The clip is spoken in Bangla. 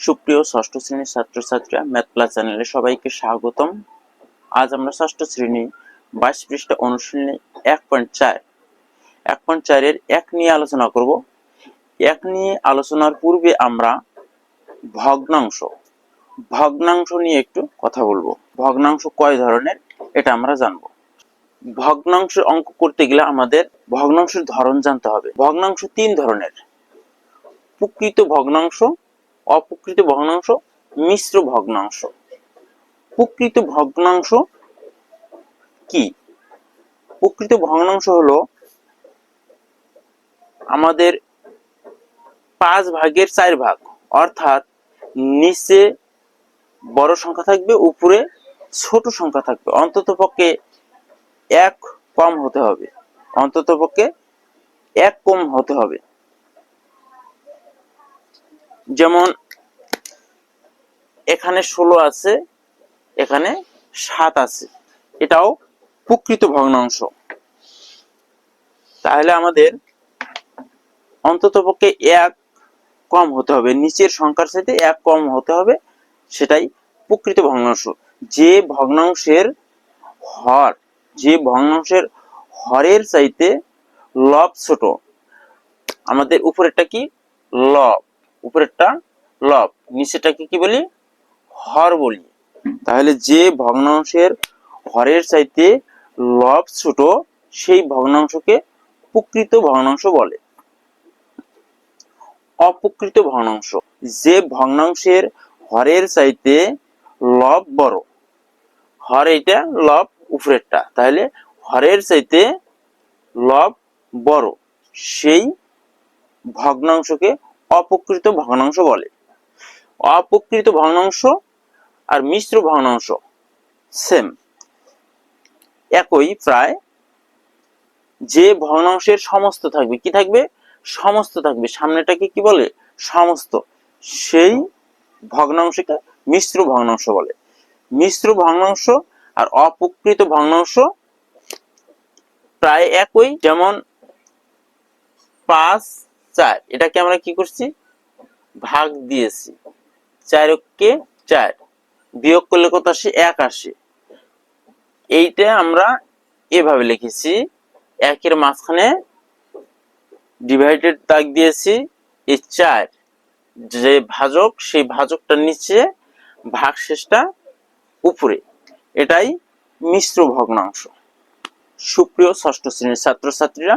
সুপ্রিয় ষষ্ঠ শ্রেণির ছাত্রছাত্রীরা, ম্যাথ প্লাস চ্যানেলে সবাইকে স্বাগতম। আজ আমরা ষষ্ঠ শ্রেণি বাইশ পৃষ্ঠা অনুশীলনী এক পয়েন্ট চার। এক পয়েন্ট চারের এক নিয়ে আলোচনা করব। এক নিয়ে আলোচনার পূর্বে আমরা ভগ্নাংশ। ভগ্নাংশ নিয়ে একটু কথা বলব। ভগ্নাংশ কয় ধরনের, এটা আমরা জানব। ভগ্নাংশ অঙ্ক করতে গেলে আমাদের ভগ্নাংশের ধরন জানতে হবে। ভগ্নাংশ তিন ধরনের। প্রকৃত ভগ্নাংশ অপ্রকৃত ভগ্নাংশ, মিশ্র ভগ্নাংশ। প্রকৃত ভগ্নাংশ কি? প্রকৃত ভগ্নাংশ হলো আমাদের পাঁচ ভাগের চার ভাগ। অর্থাৎ নিচে বড় সংখ্যা থাকবে, উপরে ছোট সংখ্যা থাকবে। অন্তত পক্ষে এক কম হতে হবে। অন্তত পক্ষে এক কম হতে হবে। যেমন এখানে ষোলো আছে, এখানে সাত আছে। এটাও প্রকৃত ভগ্নাংশ। তাহলে আমাদের অন্তত পক্ষে এক কম হতে হবে, নিচের সংখ্যার সাথে এক কম হতে হবে, সেটাই প্রকৃত ভগ্নাংশ। যে ভগ্নাংশের হর, যে ভগ্নাংশের হরের চাইতে লব ছোট, আমাদের উপরেরটা কি? লব। উপরেরটা লব, নিচেরটাকে কি বলি? হর বলি। তাহলে যে ভগ্নাংশের হরের চাইতে লব ছোট, সেই ভগ্নাংশকে প্রকৃত ভগ্নাংশ বলে। অপ্রকৃত ভগ্নাংশ। যে ভগ্নাংশের হরের চাইতে লব বড়, হর এটা লব উপরেরটা। তাহলে হরের চাইতে লব বড়, সেই ভগ্নাংশকে অপ্রকৃত ভগ্নাংশ বলে। অপ্রকৃত ভগ্নাংশ আর মিশ্র ভগ্নাংশ সেম একই প্রায় যে ভগ্নাংশের সমস্ত থাকবে, কি থাকবে? সমস্ত থাকবে। সামনেটাকে কি বলে? সমস্ত। সেই ভগ্নাংশকে মিশ্র ভগ্নাংশ বলে। মিশ্র ভগ্নাংশ আর অপ্রকৃত ভগ্নাংশ প্রায় একই, যেমন পাঁচ চার। এটাকে আমরা কি করছি? ভাগ দিয়েছি। চারকে চার। বিয়োগ করলে কত আসে? এক আসে। এইটা আমরা এভাবে লিখেছি। একের মাঝখানে ডিভাইডেড দাগ দিয়েছি। এই চার যে ভাজক, সেই ভাজকটার নিচে ভাগ শেষটা উপরে। এটাই মিশ্র ভগ্নাংশ। সুপ্রিয় ষষ্ঠ শ্রেণির ছাত্রছাত্রীরা